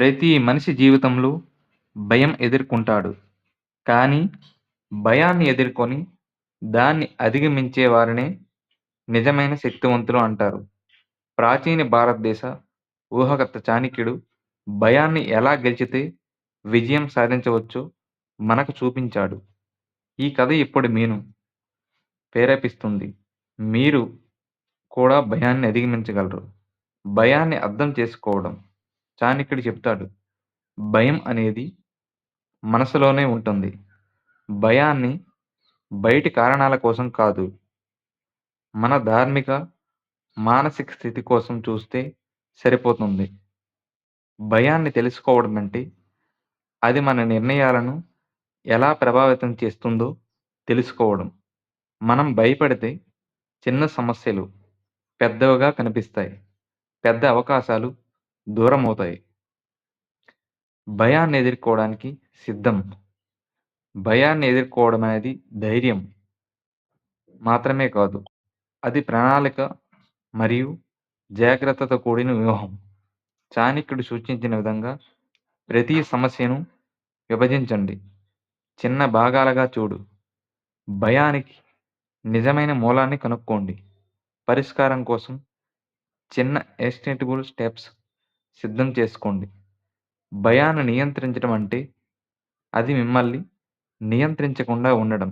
ప్రతి మనిషి జీవితంలో భయం ఎదుర్కొంటాడు. కానీ భయాన్ని ఎదుర్కొని దాన్ని అధిగమించే వారినే నిజమైన శక్తివంతులు అంటారు. ప్రాచీన భారతదేశ ఊహకత్త చాణక్యుడు భయాన్ని ఎలా గెలిచితే విజయం సాధించవచ్చో మనకు చూపించాడు. ఈ కథ ఇప్పుడు మీను ప్రేరేపిస్తుంది. మీరు కూడా భయాన్ని అధిగమించగలరు. భయాన్ని అర్థం చేసుకోవడం చాణక్యుడు చెప్తాడు. భయం అనేది మనసులోనే ఉంటుంది. భయాన్ని బయటి కారణాల కోసం కాదు. మన ధార్మిక, మానసిక స్థితి కోసం చూస్తే సరిపోతుంది. భయాన్ని తెలుసుకోవడమంటే అది మన నిర్ణయాలను ఎలా ప్రభావితం చేస్తుందో తెలుసుకోవడం. మనం భయపడితే చిన్న సమస్యలు పెద్దవిగా కనిపిస్తాయి. పెద్ద అవకాశాలు దూరమవుతాయి. భయాన్ని ఎదుర్కోవడానికి సిద్ధం. భయాన్ని ఎదుర్కోవడం అనేది ధైర్యం మాత్రమే కాదు. అది ప్రణాళిక మరియు జాగ్రత్తతో కూడిన వ్యూహం. చాణక్యుడు సూచించిన విధంగా ప్రతి సమస్యను విభజించండి. చిన్న భాగాలుగా చూడు. భయానికి నిజమైన మూలాన్ని కనుక్కోండి. పరిష్కారం కోసం చిన్న ఎస్టేటబుల్ స్టెప్స్ సిద్ధం చేసుకోండి. భయాన్ని నియంత్రించడం అంటే అది మిమ్మల్ని నియంత్రించకుండా ఉండడం.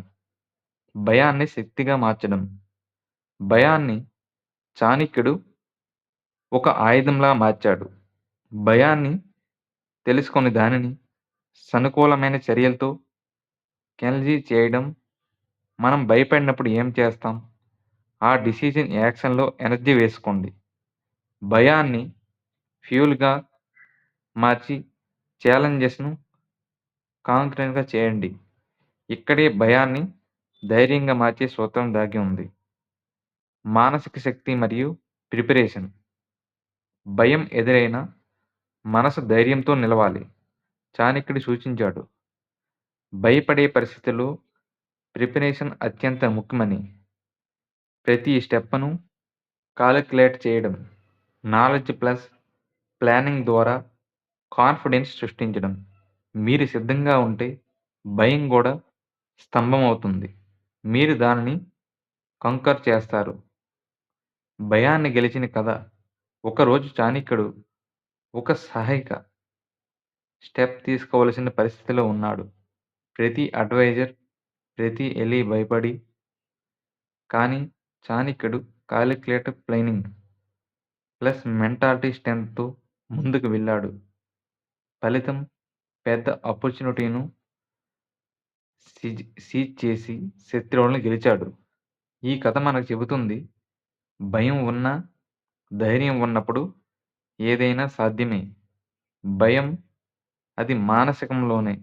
భయాన్ని శక్తిగా మార్చడం. భయాన్ని చాణిక్యుడు ఒక ఆయుధంలా మార్చాడు. భయాన్ని తెలుసుకొని దానిని సానుకూలమైన చర్యలతో కెనర్జీ చేయడం. మనం భయపడినప్పుడు ఏం చేస్తాం? ఆ డిసిజన్ యాక్షన్‌లో ఎనర్జీ వేసుకోండి. భయాన్ని ఫ్యూల్గా మార్చి ఛాలెంజెస్‌ను కాంక్రీట్‌గా చేయండి. ఇక్కడే భయాన్ని ధైర్యంగా మార్చే సూత్రం దాగి ఉంది. మానసిక శక్తి మరియు ప్రిపరేషన్ భయం ఎదురైనా మనసు ధైర్యంతో నిలవాలి. చాణక్యుడు సూచించాడు. భయపడే పరిస్థితుల్లో ప్రిపరేషన్ అత్యంత ముఖ్యమని. ప్రతి స్టెప్‌ను కాలిక్యులేట్ చేయడం. నాలెడ్జ్ ప్లస్ ప్లానింగ్ ద్వారా కాన్ఫిడెన్స్ సృష్టించడం. మీరు సిద్ధంగా ఉంటే భయం కూడా స్తంభం అవుతుంది మీరు దానిని కంకర్ చేస్తారు. భయాన్ని గెలిచిన కథ ఒకరోజు చాణిక్యుడు ఒక సహాయక స్టెప్ తీసుకోవలసిన పరిస్థితిలో ఉన్నాడు. ప్రతి అడ్వైజర్, ప్రతి ఎలి భయపడి కానీ చాణిక్యుడు కాలిక్యులేటర్ ప్లైనింగ్ ప్లస్ మెంటాలిటీ స్ట్రెంగ్త్‌తో ముందుకు వెళ్ళాడు. ఫలితం పెద్ద ఆపర్చునిటీను సీజ్ సీజ్ చేసి శత్రువులను గెలిచాడు. ఈ కథ మనకు చెబుతుంది భయం ఉన్నా, ధైర్యం ఉన్నప్పుడు ఏదైనా సాధ్యమే. భయం అది మానసికంలోనే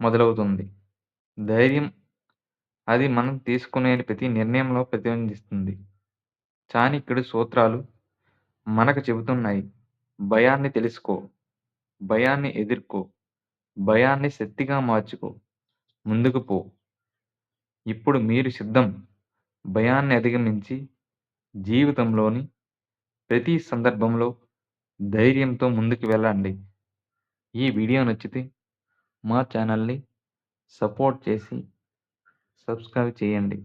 మొదలవుతుంది. ధైర్యం అది మనం తీసుకునే ప్రతి నిర్ణయంలో ప్రతిబింబిస్తుంది. చాణక్యుడి సూత్రాలు మనకు చెబుతున్నాయి. భయాన్ని తెలుసుకో. భయాన్ని ఎదుర్కో. భయాన్ని శక్తిగా మార్చుకో. ముందుకు పో. ఇప్పుడు మీరు సిద్ధం. భయాన్ని అధిగమించి జీవితంలోని ప్రతి సందర్భంలో ధైర్యంతో ముందుకు వెళ్ళండి. ఈ వీడియో నచ్చితే మా ఛానల్‌ని సపోర్ట్ చేసి సబ్స్క్రైబ్ చేయండి.